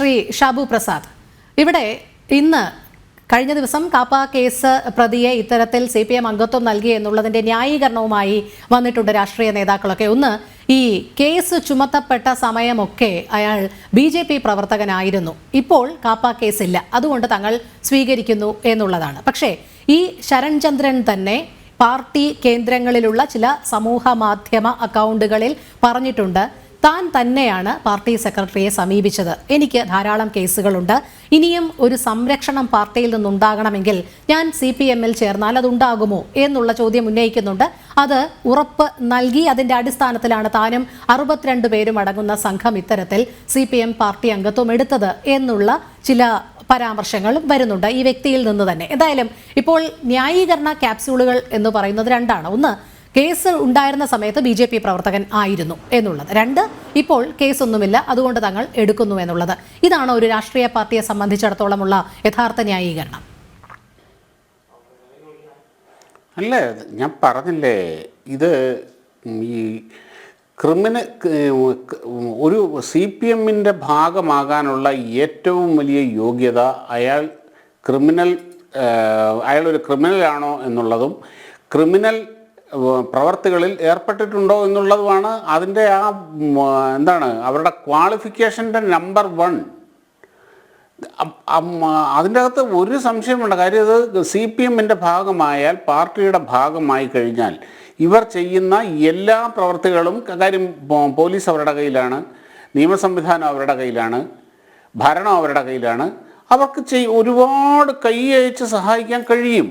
ശ്രീ ഷാബു പ്രസാദ്. ഇവിടെ ഇന്ന് കഴിഞ്ഞ ദിവസം കാപ്പ കേസ് പ്രതിയെ ഇത്തരത്തിൽ സി പി എം അംഗത്വം നൽകി എന്നുള്ളതിന്റെ ന്യായീകരണവുമായി വന്നിട്ടുണ്ട് രാഷ്ട്രീയ നേതാക്കളൊക്കെ. ഒന്ന് ഈ കേസ് ചുമത്തപ്പെട്ട സമയമൊക്കെ അയാൾ ബി ജെ പി പ്രവർത്തകനായിരുന്നു. ഇപ്പോൾ കാപ്പ കേസില്ല. അതുകൊണ്ട് തങ്ങൾ സ്വീകരിക്കുന്നു എന്നുള്ളതാണ്. പക്ഷേ ഈ ശരൺചന്ദ്രൻ തന്നെ പാർട്ടി കേന്ദ്രങ്ങളിലുള്ള ചില സമൂഹ മാധ്യമ അക്കൗണ്ടുകളിൽ പറഞ്ഞിട്ടുണ്ട് താൻ തന്നെയാണ് പാർട്ടി സെക്രട്ടറിയെ സമീപിച്ചത്. എനിക്ക് ധാരാളം കേസുകളുണ്ട്. ഇനിയും ഒരു സംരക്ഷണം പാർട്ടിയിൽ നിന്നുണ്ടാകണമെങ്കിൽ ഞാൻ സി പി എമ്മിൽ ചേർന്നാൽ അതുണ്ടാകുമോ എന്നുള്ള ചോദ്യം ഉന്നയിക്കുന്നുണ്ട്. അത് ഉറപ്പ് നൽകി അതിന്റെ അടിസ്ഥാനത്തിലാണ് താനും അറുപത്തിരണ്ട് പേരും അടങ്ങുന്ന സംഘം ഇത്തരത്തിൽ സി പി എം പാർട്ടി അംഗത്വം എടുത്തത് എന്നുള്ള ചില പരാമർശങ്ങളും വരുന്നുണ്ട് ഈ വ്യക്തിയിൽ നിന്ന് തന്നെ. എന്തായാലും ഇപ്പോൾ ന്യായീകരണ ക്യാപ്സ്യൂളുകൾ എന്ന് പറയുന്നത് രണ്ടാണ്. ഒന്ന് കേസ് ഉണ്ടായിരുന്ന സമയത്ത് ബി ജെ പി പ്രവർത്തകൻ ആയിരുന്നു എന്നുള്ളത്. രണ്ട് ഇപ്പോൾ കേസൊന്നുമില്ല. അതുകൊണ്ട് തങ്ങൾ എടുക്കുന്നു എന്നുള്ളത്. ഇതാണ് ഒരു രാഷ്ട്രീയ പാർട്ടിയെ സംബന്ധിച്ചിടത്തോളമുള്ള യഥാർത്ഥ ന്യായീകരണം. അല്ല ഞാൻ പറഞ്ഞില്ലേ ഇത് ഈ ക്രിമിനൽ ഒരു സി പി എമ്മിന്റെ ഭാഗമാകാനുള്ള ഏറ്റവും വലിയ യോഗ്യത അയാൾ ക്രിമിനൽ അയാളൊരു ക്രിമിനലാണോ എന്നുള്ളതും ക്രിമിനൽ പ്രവർത്തികളിൽ ഏർപ്പെട്ടിട്ടുണ്ടോ എന്നുള്ളതുമാണ് അതിന്റെ ആ എന്താണ് അവരുടെ ക്വാളിഫിക്കേഷന്റെ നമ്പർ വൺ അതിന്റെ അകത്ത് ഒരു സംശയമുണ്ട്. കാര്യം ഇത് സി പി എമ്മിന്റെ ഭാഗമായാൽ പാർട്ടിയുടെ ഭാഗമായി കഴിഞ്ഞാൽ ഇവർ ചെയ്യുന്ന എല്ലാ പ്രവർത്തികളും കാര്യം പോലീസ് അവരുടെ കയ്യിലാണ് നിയമ സംവിധാനം അവരുടെ കയ്യിലാണ് ഭരണം അവരുടെ കയ്യിലാണ്. അവർക്ക് ചെയ് ഒരുപാട് കൈ അയച്ച് സഹായിക്കാൻ കഴിയും.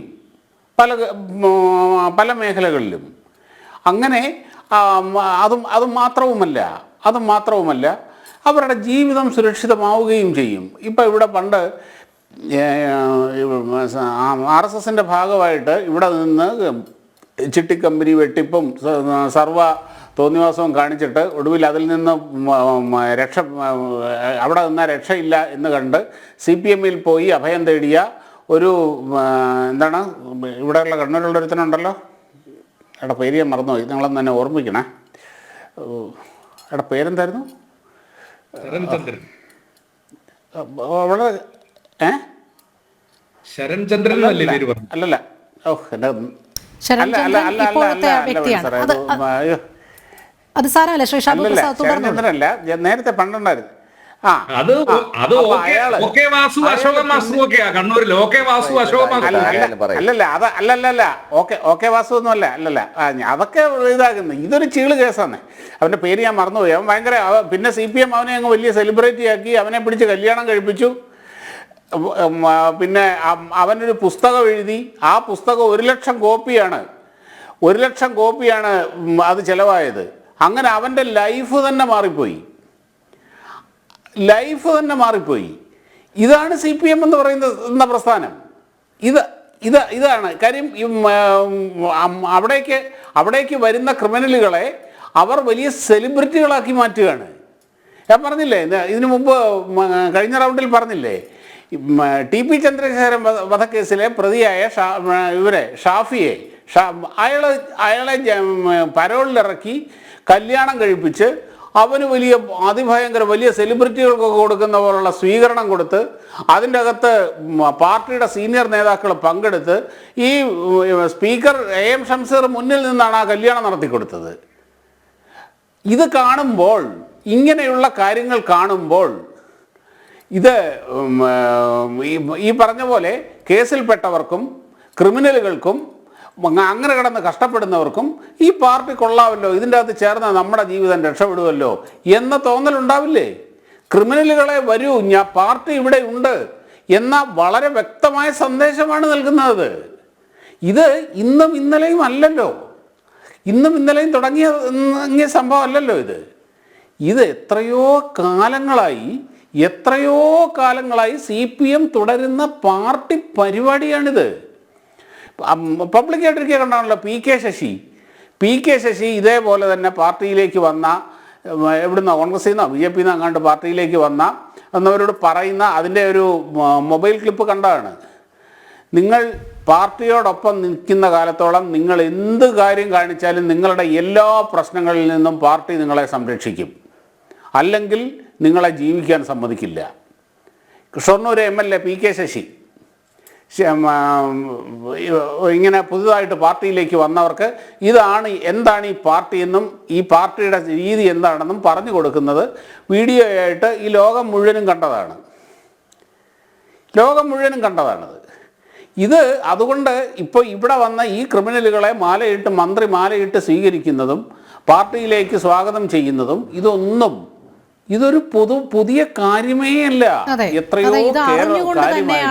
പല പല മേഖലകളിലും. അങ്ങനെ അതും അതും മാത്രവുമല്ല അത് മാത്രവുമല്ല അവരുടെ ജീവിതം സുരക്ഷിതമാവുകയും ചെയ്യും. ഇപ്പം ഇവിടെ പണ്ട് ആർ എസ് എസിന്റെ ഭാഗമായിട്ട് ഇവിടെ നിന്ന് ചിട്ടിക്കമ്പനി വെട്ടിപ്പും സർവ തോന്നിവാസവും കാണിച്ചിട്ട് ഒടുവിൽ അതിൽ നിന്ന് രക്ഷ അവിടെ നിന്നാൽ രക്ഷയില്ല എന്ന് കണ്ട് സി പി എമ്മിൽ പോയി അഭയം തേടിയ ഒരു എന്താണ് ഇവിടെയുള്ള കണ്ണൂരുള്ള ഒരുത്തനുണ്ടല്ലോ എടാ പേര് ഞാൻ മറന്നുപോയി. നിങ്ങളൊന്ന് തന്നെ ഓർമ്മിക്കണേ എടാ പേരെന്തായിരുന്നു? ശരൺചന്ദ്രൻ. അവിടെ ഏ? ശരൺചന്ദ്രൻ ചന്ദ്രൻ അല്ലല്ല. ഓ എന്റെ അത് സാരമല്ല ശ്രീ ഷാബു പ്രസാദ് ഞാൻ നേരത്തെ പണ്ടുണ്ടായിരുന്നു. അത് അത് ഓക്കെ വാസു അയാൾ അശോക മാസ്റ്റർ ഒക്കെയാ കണ്ണൂരിൽ ഓക്കെ വാസു അശോക മാസ്റ്റർ അല്ല ഒക്കെ. അല്ല അല്ലല്ല അത് അല്ലല്ലല്ല. ഓക്കെ ഓക്കെ വാസു ഒന്നും അല്ല അല്ലല്ല. അതൊക്കെ ഇതാകുന്നു ഇതൊരു ചീൾ കേസാണ് അവന്റെ പേര് ഞാൻ മറന്നുപോയി. അവൻ ഭയങ്കര പിന്നെ സി പി എം അവനെ അങ്ങ് വലിയ സെലിബ്രിറ്റി ആക്കി അവനെ പിടിച്ച് കല്യാണം കഴിപ്പിച്ചു. പിന്നെ അവനൊരു പുസ്തകം എഴുതി. ആ പുസ്തകം ഒരു ലക്ഷം കോപ്പിയാണ്. ഒരു ലക്ഷം കോപ്പിയാണ് അത് ചിലവായത്. അങ്ങനെ അവന്റെ ലൈഫ് തന്നെ മാറിപ്പോയി. ലൈഫ് തന്നെ മാറിപ്പോയി. ഇതാണ് സി പി എം എന്ന് പറയുന്ന പ്രസ്ഥാനം. ഇത് ഇത് ഇതാണ്. കാര്യം അവിടേക്ക് അവിടേക്ക് വരുന്ന ക്രിമിനലുകളെ അവർ വലിയ സെലിബ്രിറ്റികളാക്കി മാറ്റുകയാണ്. ഞാൻ പറഞ്ഞില്ലേ ഇതിന് മുമ്പ് കഴിഞ്ഞ റൗണ്ടിൽ പറഞ്ഞില്ലേ ടി പി ചന്ദ്രശേഖരൻ വധ- വധക്കേസിലെ പ്രതിയായ ഷാ ഇവരെ ഷാഫിയെ ഷാ അയാളെ അയാളെ പരോളിലിറക്കി കല്യാണം കഴിപ്പിച്ച് അവന് വലിയ അതിഭയങ്കര വലിയ സെലിബ്രിറ്റികൾക്കൊക്കെ കൊടുക്കുന്ന പോലുള്ള സ്വീകരണം കൊടുത്ത് അതിന്റെ അകത്ത് പാർട്ടിയുടെ സീനിയർ നേതാക്കൾ പങ്കെടുത്ത് ഈ സ്പീക്കർ എ എം ഷംസീർ മുന്നിൽ നിന്നാണ് ആ കല്യാണം നടത്തി കൊടുത്തത്. ഇത് കാണുമ്പോൾ ഇങ്ങനെയുള്ള കാര്യങ്ങൾ കാണുമ്പോൾ ഇത് ഈ- പറഞ്ഞ പോലെ കേസിൽപ്പെട്ടവർക്കും ക്രിമിനലുകൾക്കും അങ്ങനെ കിടന്ന് കഷ്ടപ്പെടുന്നവർക്കും ഈ പാർട്ടി കൊള്ളാമല്ലോ ഇതിന്റെ അകത്ത് ചേർന്ന നമ്മുടെ ജീവിതം രക്ഷപ്പെടുമല്ലോ എന്ന തോന്നലുണ്ടാവില്ലേ ക്രിമിനലുകളെ വരൂ ഞാൻ പാർട്ടി ഇവിടെ ഉണ്ട് എന്ന വളരെ വ്യക്തമായ സന്ദേശമാണ് നൽകുന്നത്. ഇത് ഇന്നും ഇന്നലെയും അല്ലല്ലോ. ഇന്നും ഇന്നലെയും തുടങ്ങിയ തുടങ്ങിയ സംഭവം അല്ലല്ലോ ഇത്. ഇത് എത്രയോ കാലങ്ങളായി എത്രയോ കാലങ്ങളായി സി പി എം തുടരുന്ന പാർട്ടി പരിപാടിയാണിത്. പബ്ലിക്കായിട്ടിരിക്കുക കണ്ടാണല്ലോ P K Sasi. P K Sasi ഇതേപോലെ തന്നെ പാർട്ടിയിലേക്ക് വന്ന എവിടുന്ന കോൺഗ്രസിൽ നിന്നോ ബി ജെ പിയിൽ നിന്നോ അങ്ങാണ്ട് പാർട്ടിയിലേക്ക് വന്ന എന്നവരോട് പറയുന്ന അതിന്റെ ഒരു മൊബൈൽ ക്ലിപ്പ് കണ്ടതാണ്. നിങ്ങൾ പാർട്ടിയോടൊപ്പം നിൽക്കുന്ന കാലത്തോളം നിങ്ങൾ എന്ത് കാര്യം കാണിച്ചാലും നിങ്ങളുടെ എല്ലാ പ്രശ്നങ്ങളിൽ നിന്നും പാർട്ടി നിങ്ങളെ സംരക്ഷിക്കും. അല്ലെങ്കിൽ നിങ്ങളെ ജീവിക്കാൻ സമ്മതിക്കില്ല. Shoranur M L A P K Sasi. ഇങ്ങനെ പുതുതായിട്ട് പാർട്ടിയിലേക്ക് വന്നവർക്ക് ഇതാണ് എന്താണ് ഈ പാർട്ടി എന്നും ഈ പാർട്ടിയുടെ രീതി എന്താണെന്നും പറഞ്ഞു കൊടുക്കുന്നത് വീഡിയോ ആയിട്ട് ഈ ലോകം മുഴുവനും കണ്ടതാണ്. ലോകം മുഴുവനും കണ്ടതാണത്. ഇത് അതുകൊണ്ട് ഇപ്പോൾ ഇവിടെ വന്ന ഈ ക്രിമിനലുകളെ മാലയിട്ട് മന്ത്രി മാലയിട്ട് സ്വീകരിക്കുന്നതും പാർട്ടിയിലേക്ക് സ്വാഗതം ചെയ്യുന്നതും ഇതൊന്നും ഇതൊരു പൊതു പുതിയ കാര്യമേ അല്ല. എത്രയോ കാര്യമായിട്ട്